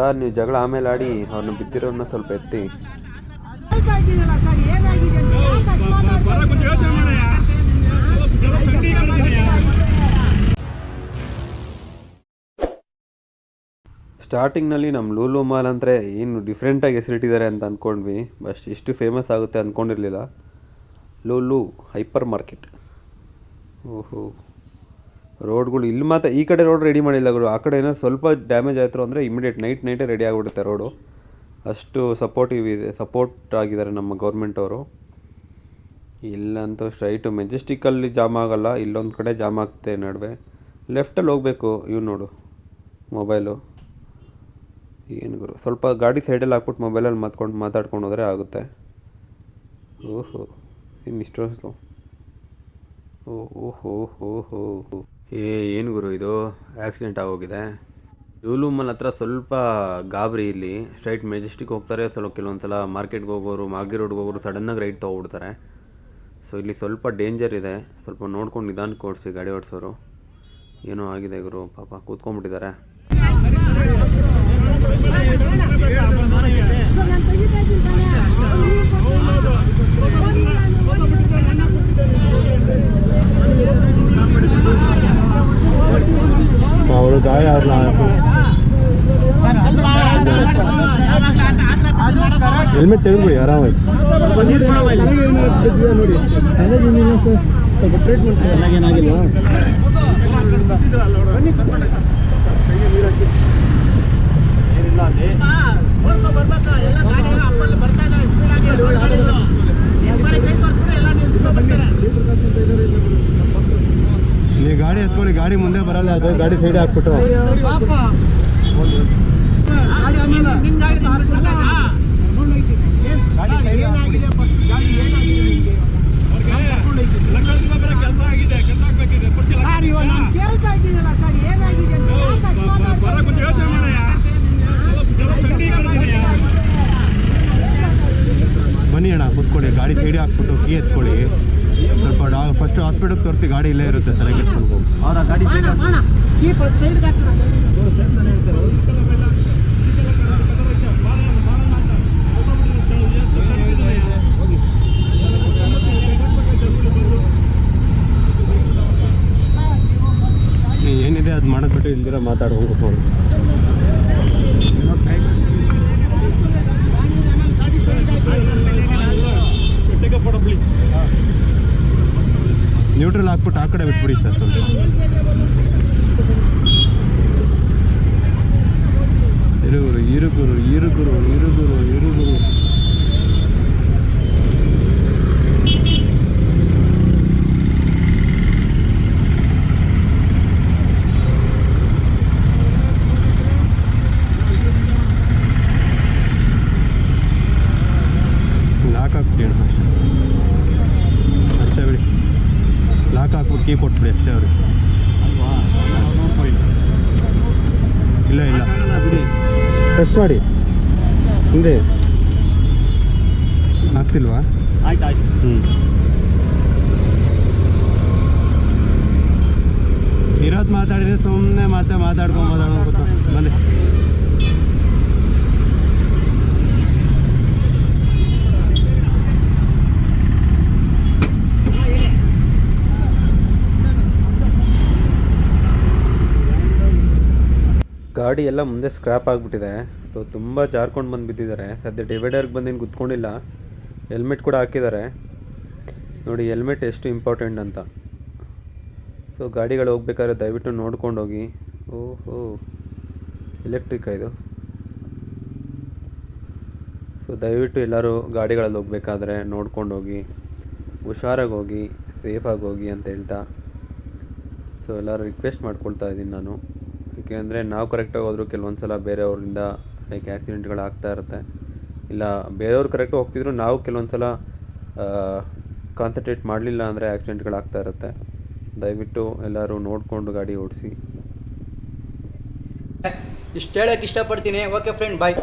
Sir ನೀವು ಜಗಳ ಆಮೇಲೆ ಆಡಿ ಅವ್ರನ್ನ ಬಿದ್ದಿರೋನ್ನ ಸ್ವಲ್ಪ ಎತ್ತಿ. ಸ್ಟಾರ್ಟಿಂಗ್ನಲ್ಲಿ ನಮ್ಮ ಲೂಲು ಮಾಲ್ ಅಂದರೆ ಏನು ಡಿಫ್ರೆಂಟಾಗಿ ಹೆಸರಿಟ್ಟಿದ್ದಾರೆ ಅಂತ ಅಂದ್ಕೊಂಡ್ವಿ ಬಸ್ಟ್ ಇಷ್ಟು ಫೇಮಸ್ ಆಗುತ್ತೆ ಅಂದ್ಕೊಂಡಿರಲಿಲ್ಲ ಲೂಲು ಹೈಪರ್ ಮಾರ್ಕೆಟ್. ಓಹೋ. ರೋಡ್ಗಳು ಇಲ್ಲಿ ಮಾತ್ರ ಈ ಕಡೆ ರೋಡ್ ರೆಡಿ ಮಾಡಿಲ್ಲ ಗುರು. ಆ ಕಡೆ ಏನೋ ಸ್ವಲ್ಪ ಡ್ಯಾಮೇಜ್ ಆಯಿತು ಅಂದರೆ ಇಮಿಡಿಯೇಟ್ ನೈಟ್ ನೈಟೇ ರೆಡಿ ಆಗಿಬಿಡುತ್ತೆ ರೋಡು. ಅಷ್ಟು ಸಪೋರ್ಟಿವ್ ಇದೆ ಸಪೋರ್ಟ್ ಆಗಿದ್ದಾರೆ ನಮ್ಮ ಗೌರ್ಮೆಂಟವರು ಇಲ್ಲಂತೂ ಸ್ಟ್ರೈಟು ಮೆಜೆಸ್ಟಿಕಲ್ಲಿ ಜಾಮ್ ಆಗಲ್ಲ, ಇಲ್ಲೊಂದು ಕಡೆ ಜಾಮ್ ಆಗ್ತೆ ನಡುವೆ. ಲೆಫ್ಟಲ್ಲಿ ಹೋಗಬೇಕು, ಇವ್ನು ನೋಡು ಮೊಬೈಲು ಏನು ಗುರು, ಸ್ವಲ್ಪ ಗಾಡಿ ಸೈಡಲ್ಲಿ ಹಾಕ್ಬಿಟ್ಟು ಮೊಬೈಲಲ್ಲಿ ಮಾತ್ಕೊಂಡು ಮಾತಾಡ್ಕೊಂಡು ಹೋದರೆ ಆಗುತ್ತೆ. ಓಹೋ ಇನ್ನಿಷ್ಟು ಓ ಓಹೋ, ಹೋ ಹೋ ಹೋ. ಏ, ಏನು ಗುರು ಇದು? ಆಕ್ಸಿಡೆಂಟ್ ಆಗೋಗಿದೆ. ಲೂಲೂಮಲ್ ಹತ್ರ ಸ್ವಲ್ಪ ಗಾಬರಿ ಇಲ್ಲಿ. ಸ್ಟ್ರೈಟ್ ಮೆಜೆಸ್ಟಿಕ್ ಹೋಗ್ತಾರೆ, ಸ್ವಲ್ಪ ಕೆಲವೊಂದು ಸಲ ಮಾರ್ಕೆಟ್ಗೆ ಹೋಗೋರು ಮಾಗಿ ರೋಡ್ಗೆ ಹೋಗೋರು ಸಡನ್ನಾಗಿ ರೈಟ್ ತೊಗೊಬಿಡ್ತಾರೆ. ಸೊ ಇಲ್ಲಿ ಸ್ವಲ್ಪ ಡೇಂಜರ್ ಇದೆ. ಸ್ವಲ್ಪ ನೋಡ್ಕೊಂಡು ನಿಧಾನ ಓಡಿಸಿ ಗಾಡಿ ಓಡಿಸೋರು. ಏನೋ ಆಗಿದೆ ಗುರು, ಪಾಪ ಕೂತ್ಕೊಂಡ್ಬಿಟ್ಟಿದ್ದಾರೆ ನಾನು ತೆಗಿತಾ ಇದ್ದೀನಿ ತಾನೇ ಅವರು ಗಾಯ ಹೆಲ್ಮೆಟ್ ತೆಗೆದ್ಬಿಡಿ ಆರಾಮಾಗಿ ನೋಡಿ ಸ್ವಲ್ಪ ಟ್ರೀಟ್ಮೆಂಟ್ ಏನಾಗಿಲ್ಲ ನೀವು ಗಾಡಿ ಹತ್ಕೊಳ್ಳಿ, ಗಾಡಿ ಮುಂದೆ ಬರಲ್ಲ ಅದು. ಗಾಡಿ ಸೈಡ್ ಹಾಕ್ಬಿಟ್ಟು. ಬನ್ನಿ ಅಣ್ಣ, ಕುತ್ಕೊಳ್ಳಿ. ಗಾಡಿ ಸೈಡ್ ಹಾಕ್ಬಿಟ್ಟು, ಕೀ ಎತ್ಕೊಳ್ಳಿ. ಸ್ವಲ್ಪ ಫಸ್ಟ್ ಹಾಸ್ಪಿಟಲ್ಗೆ ತೋರಿಸಿ ಗಾಡಿ ಇಲ್ಲೇ ಇರುತ್ತೆ ತಲೆ ಏನಿದೆ? ಅದು ಮಾಡಿಬಿಟ್ಟು ಇಲ್ದಿರ ಮಾತಾಡ್ಕೊಂಡು ನ್ಯೂಟ್ರಲ್ ಹಾಕ್ಬಿಟ್ಟು ಆ ಕಡೆ ಬಿಟ್ಬಿಡಿ ಸರ್ ಸ್ವಲ್ಪ ಇರುಗುರು ಇರುಗುರು ಇರುಗುರು ಇರುಗುರು ಇರುಗುರು ಲಾಕ್ ಹಾಕ್ಬಿಡಿ ಅಣ್ಣ ಅಷ್ಟೇ ಅಷ್ಟೇ ಬಿಡಿ ಲಾಕ್ ಹಾಕ್ಬಿಟ್ಟು ಕೀ ಕೊಟ್ಬಿಡಿ ಅಷ್ಟೇ ಅವ್ರಿಗೆ. ಇಲ್ಲ ಇಲ್ಲ. ಟೆಸ್ಟ್ ಮಾಡಿ. ಹಿಂದೆ. ಆಗ್ತಿಲ್ವಾ ಆಯ್ತು ಆಯ್ತು. ಹ್ಞೂ ಇರೋದು ಮಾತಾಡಿದ್ರೆ ಸುಮ್ಮನೆ ಮತ್ತೆ ಮಾತಾಡ್ಕೊಂಡು ಮಾತಾಡ್ಕೊಂಡು ಮನೆ ಬನ್ನಿ. ಗಾಡಿ ಎಲ್ಲ ಮುಂದೆ ಸ್ಕ್ರ್ಯಾಪ್ ಆಗಿಬಿಟ್ಟಿದೆ. ಸೊ ತುಂಬ ಜಾರ್ಕೊಂಡು ಬಂದು ಬಿದ್ದಿದ್ದಾರೆ ಸದ್ಯ ಡಿವೈಡರ್ಗೆ ಬಂದೇನು ಗುತ್ಕೊಂಡಿಲ್ಲ. ಹೆಲ್ಮೆಟ್ ಕೂಡ ಹಾಕಿದ್ದಾರೆ. ನೋಡಿ ಹೆಲ್ಮೆಟ್ ಎಷ್ಟು ಇಂಪಾರ್ಟೆಂಟ್ ಅಂತ. ಸೊ ಗಾಡಿಗಳು ಹೋಗ್ಬೇಕಾದ್ರೆ ದಯವಿಟ್ಟು ನೋಡ್ಕೊಂಡು ಹೋಗಿ ಓಹೋ ಎಲೆಕ್ಟ್ರಿಕ್ ಇದು? ಸೊ ದಯವಿಟ್ಟು ಎಲ್ಲರೂ ಗಾಡಿಗಳಲ್ಲಿ ಹೋಗ್ಬೇಕಾದ್ರೆ ನೋಡ್ಕೊಂಡು ಹೋಗಿ ಹುಷಾರಾಗಿ ಹೋಗಿ ಸೇಫಾಗಿ ಹೋಗಿ ಅಂತ ಹೇಳ್ತಾ. ಸೊ ಎಲ್ಲರೂ ರಿಕ್ವೆಸ್ಟ್ ಮಾಡ್ಕೊಳ್ತಾ ಇದ್ದೀನಿ ನಾನು. ಏಕೆಂದರೆ ನಾವು ಕರೆಕ್ಟಾಗಿ ಹೋದರೂ ಕೆಲವೊಂದು ಸಲ ಬೇರೆಯವರಿಂದ ಲೈಕ್ ಆ್ಯಕ್ಸಿಡೆಂಟ್ಗಳು ಆಗ್ತಾ ಇರುತ್ತೆ. ಇಲ್ಲ, ಬೇರೆಯವ್ರು ಕರೆಕ್ಟಾಗಿ ಹೋಗ್ತಿದ್ರು, ನಾವು ಕೆಲವೊಂದು ಸಲ ಕಾನ್ಸಂಟ್ರೇಟ್ ಮಾಡಲಿಲ್ಲ ಅಂದರೆ ಆ್ಯಕ್ಸಿಡೆಂಟ್ಗಳು ಆಗ್ತಾ ಇರುತ್ತೆ. ದಯವಿಟ್ಟು ಎಲ್ಲರೂ ನೋಡಿಕೊಂಡು ಗಾಡಿ ಓಡಿಸಿ. ಇಷ್ಟು ಹೇಳಕ್ಕೆ ಇಷ್ಟಪಡ್ತೀನಿ. Okay friend bye